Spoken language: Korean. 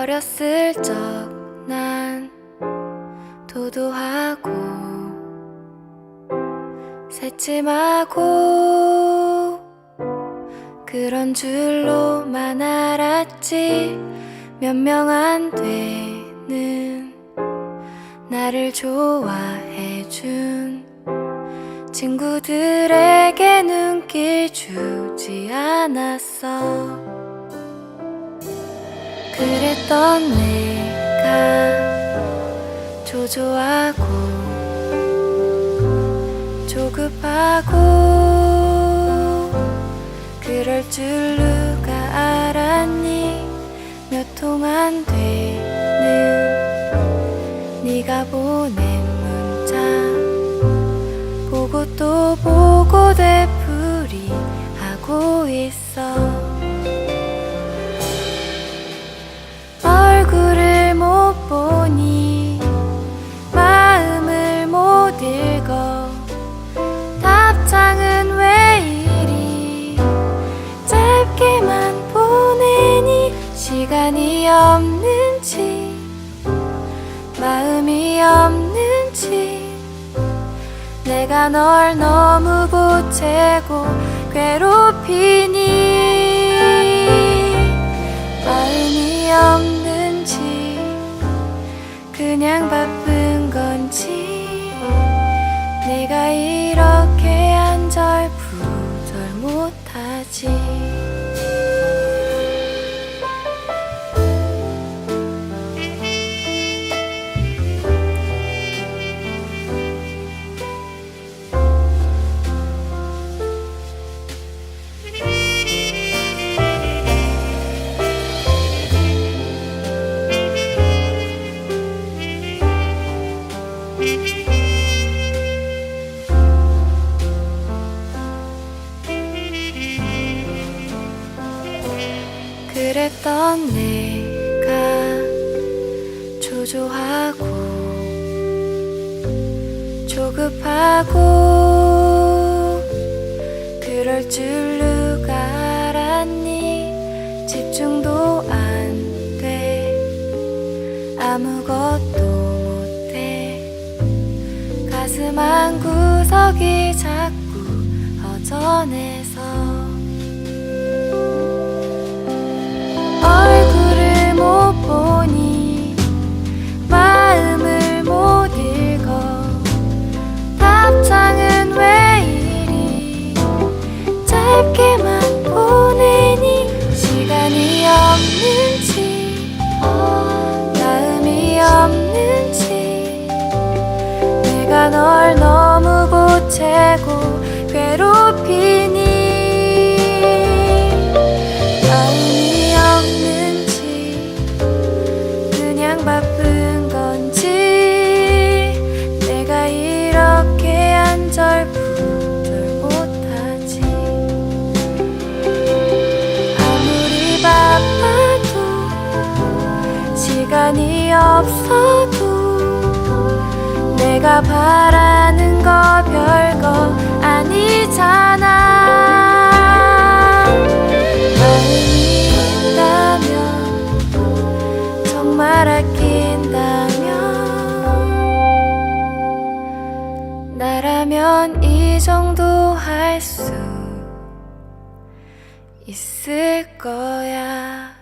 어렸을 적 난 도도하고 새침하고 그런 줄로만 알았지. 몇 명 안 되는 나를 좋아해준 친구들에게 눈길 주지 않았어 그랬던 내가 조조하고 조급하고 그럴 줄 누가 알았니? 몇 통 안 되는 네가 보낸 문자. 보고 또 보고 되풀이 하고 있어 시간이 없는지 마음이 없는지. 내가 널 너무 보채고 괴롭히니 마음이 없는지 그냥 바쁜 건지. 내가 이렇게 안절부절 못하지 그랬던 내가 조조하고 조급하고 그럴 줄 누가 알았니? 집중도 안 돼. 아무것도 못해. 가슴 한 구석이 자꾸 허전해서 널 너무 보채고 괴롭히니 마음이 없는지 그냥 바쁜 건지 내가 이렇게 안절부절 못하지. 아무리 바빠도 시간이 없어도 내가 바라는 거 별거 아니잖아. 마음이 다면 정말 아낀다면 나라면 이 정도 할 수 있을 거야.